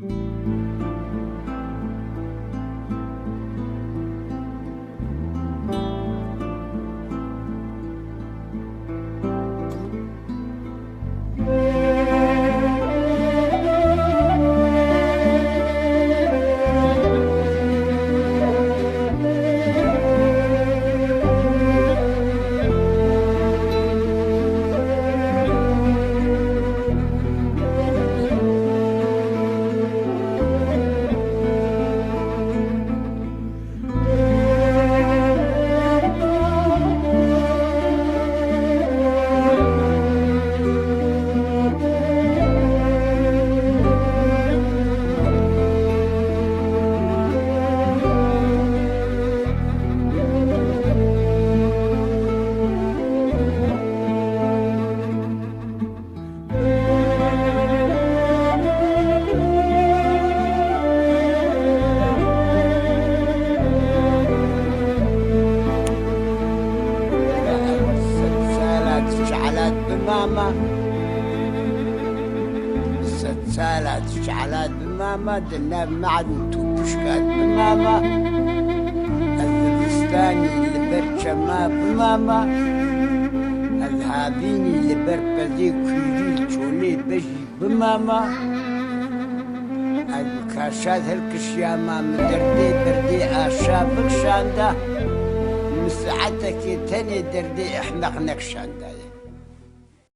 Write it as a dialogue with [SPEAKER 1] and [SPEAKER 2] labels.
[SPEAKER 1] Thank you. بماما ست سالت شعلت بماما دنا بمعدن توبشكات بماما الذبستاني اللي برشما بماما الهابيني اللي بركزي كيري تشولي بجي بماما الكاشات الكشيامة مدردي بردي آشابك شانده مساعدتك تاني دردي احمق نكشان